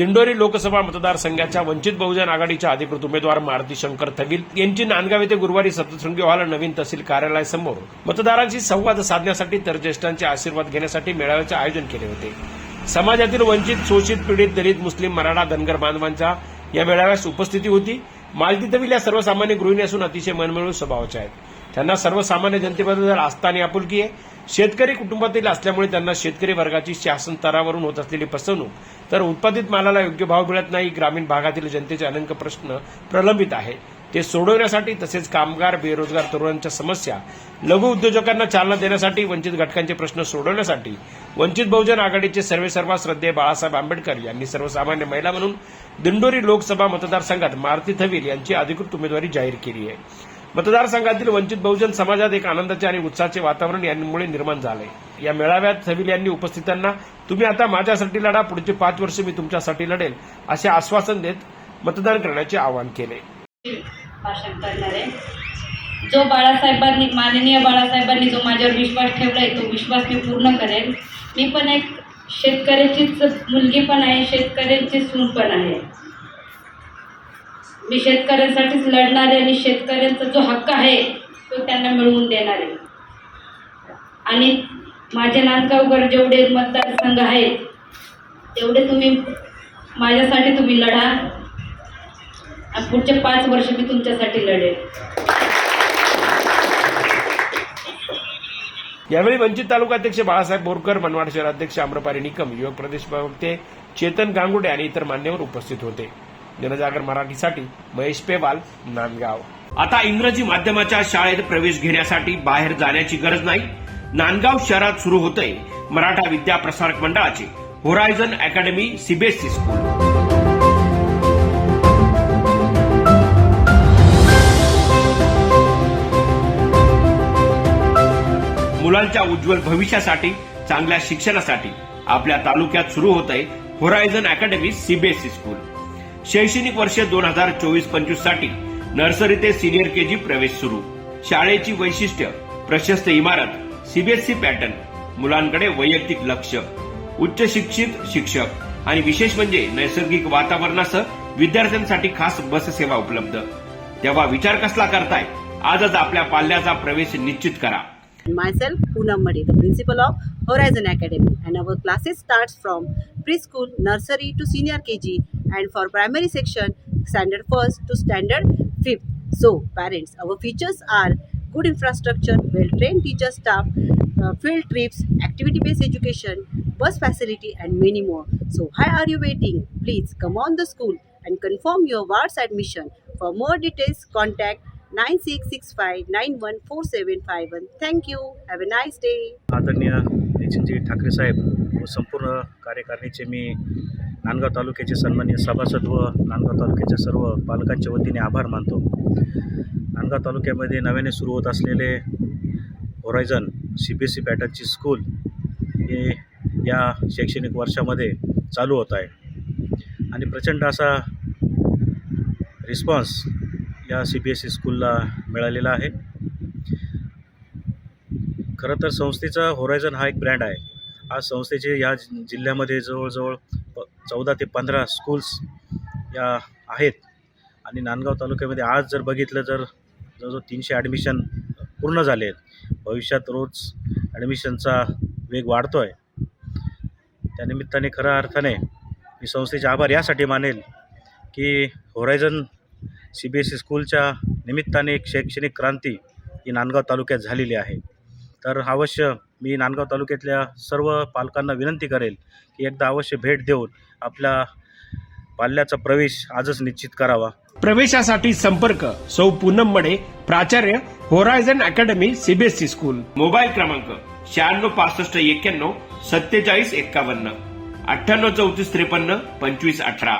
दिंडोरी लोकसभा मतदारसंघाच्या वंचित बहुजन आघाडीच्या अधिकृत उमेदवार मारुती शंकर थगील यांची नांदगाव येथे गुरुवारी सप्तशृंगी व्हायला नवीन तहसील कार्यालयासमोर मतदारांशी संवाद साधण्यासाठी तर ज्येष्ठांचे आशीर्वाद घेण्यासाठी मेळाव्याचे आयोजन केले होते. समाजातील वंचित शोषित पीडित दलित मुस्लिम मराठा धनगर बांधवांच्या या मेळाव्यास उपस्थिती होती. मालती तवील या सर्वसामान्य गृहिणी असून अतिशय मनमिळू स्वभावाच्या आहेत. त्यांना सर्वसामान्य जनतेबद्दल आस्था आणि आपुलकी आहे शेतकरी कुटुंबातील असल्यामुळे त्यांना शेतकरी वर्गाची शासन स्तरावरून होत असलेली फसवणूक तर उत्पादित मालाला योग्य भाव मिळत नाही ग्रामीण भागातील जनतेचे अनेक प्रश्न प्रलंबित आहे ते सोडवण्यासाठी तसेच कामगार बेरोजगार तरुणांच्या समस्या लघु उद्योजकांना चालना देण्यासाठी वंचित घटकांचे प्रश्न सोडवण्यासाठी वंचित बहुजन आघाडीचे सर्वेसर्वा श्रद्धेय बाळासाहेब आंबेडकर यांनी सर्वसामान्य महिला म्हणून दिंडोरी लोकसभा मतदारसंघात मारुती थवीर यांची अधिकृत उमेदवारी जाहीर केली आहे. मतदारसंघातील वंचित बहुजन समाजात एक आनंदाचे आणि उत्साहाचे वातावरण यांमुळे निर्माण झाले. या मेळाव्यात सविल यांनी उपस्थितांना तुम्ही आता माझ्यासाठी लढा पुढचे पाच वर्ष मी तुमच्यासाठी लढेल असे आश्वासन देत मतदान करण्याचे आवाहन केले. भाषण जो बाळासाहेबांनी माननीय बाळासाहेबांनी जो माझ्यावर विश्वास ठेवलाय तो विश्वास मी पूर्ण करेन. मी पण एक शेतकऱ्याचीच मुलगी पण आहे शेतकऱ्यांची सून पण आहे. मी शेतकऱ्यांसाठीच लढणारे आणि शेतकऱ्यांचा जो हक्क आहे तो त्यांना मिळवून देणार. आहे आणि माझे नांदगावकर जेवढे मतदारसंघ आहेत तेवढे तुम्ही माझ्यासाठी तुम्ही लढा. आणि पुढचे पाच वर्ष मी तुमच्यासाठी लढेल. यावेळी वंचित तालुकाध्यक्ष बाळासाहेब बोरकर मनमाड शहराध्यक्ष आम्रपारी निकम युवक प्रदेश प्रवक्ते चेतन गांगुडे आणि इतर मान्यवर उपस्थित होते. जनजागर मराठीसाठी महेश पेवाल नांदगाव. आता इंग्रजी माध्यमाच्या शाळेत प्रवेश घेण्यासाठी बाहेर जाण्याची गरज नाही. नांदगाव शहरात सुरू होतंय मराठा विद्या प्रसारक मंडळाचे होरायझन अकॅडमी सीबीएसई स्कूल मुलांच्या उज्ज्वल भविष्यासाठी चांगल्या शिक्षणासाठी आपल्या तालुक्यात सुरू होत आहे होरायझन अकॅडमी सीबीएसई स्कूल शैक्षणिक वर्ष दोन हजार चोवीस पंचवीससाठी नर्सरी ते सिनियर केजी प्रवेश सुरू. शाळेची वैशिष्ट्य प्रशस्त इमारत सीबीएसई पॅटर्न मुलांकडे वैयक्तिक लक्ष उच्च शिक्षित शिक्षक आणि विशेष म्हणजे नैसर्गिक वातावरणासह विद्यार्थ्यांसाठी खास बस सेवा उपलब्ध. तेव्हा विचार कसला करताय? आजच आपल्या पाल्याचा प्रवेश निश्चित करा. Myself Poonam Madi, of principal of Horizon and our classes classes from from nursery to to K G and for primary section, standard first to standard fifth. So, parents, our features are good infrastructure, well-trained teacher staff, uh, field trips, activity-based education, bus facility, and many more. So, why are you waiting? Please come on the school and confirm your ward's admission. For more details, contact 9665914751. Thank you. Have a nice day. आदरणीय नितीनजी ठाकरे साहेब व संपूर्ण कार्यकारिणीचे मी नांदगाव तालुक्याचे सन्माननीय सभासद व नांदगाव तालुक्याच्या सर्व पालकांच्या वतीने आभार मानतो. नांदगाव तालुक्यामध्ये नव्याने सुरू होत असलेले Horizon C B S C पॅटर्नची school हे या शैक्षणिक वर्षामध्ये चालू होत आहे. आणि प्रचंड असा रिस्पॉन्स या सी बी एस ई स्कूलला मिळालेला आहे. खरं तर संस्थेचा होरायझन हा एक ब्रँड आहे. आज संस्थेचे या जिल्ह्यामध्ये जवळजवळ प चौदा ते पंधरा स्कूल्स या आहेत. आणि नांदगाव तालुक्यामध्ये आज जर बघितलं तर जवळजवळ तीनशे ॲडमिशन पूर्ण झाले आहेत. भविष्यात रोज ॲडमिशनचा वेग वाढतो आहे त्यानिमित्ताने खऱ्या अर्थाने मी संस्थेचे आभार यासाठी मानेल की Horizon C B S E स्कूलच्या निमित्ताने एक शैक्षणिक क्रांती ही नांदगाव तालुक्यात झालेली आहे. तर अवश्य मी नांदगाव तालुक्यातल्या सर्व पालकांना विनंती करेल की एकदा अवश्य भेट देऊन आपल्या पाल्याचा प्रवेश आजच निश्चित करावा. प्रवेशासाठी संपर्क सौ पूनम मडे प्राचार्य Horizon academy CBSE school. Mobile क्रमांक शहाण्णव पासष्ट एक्क्याण्णव सत्तेचाळीस एक्कावन्न अठ्ठ्याण्णव चौतीस त्रेपन्न पंचवीस अठरा.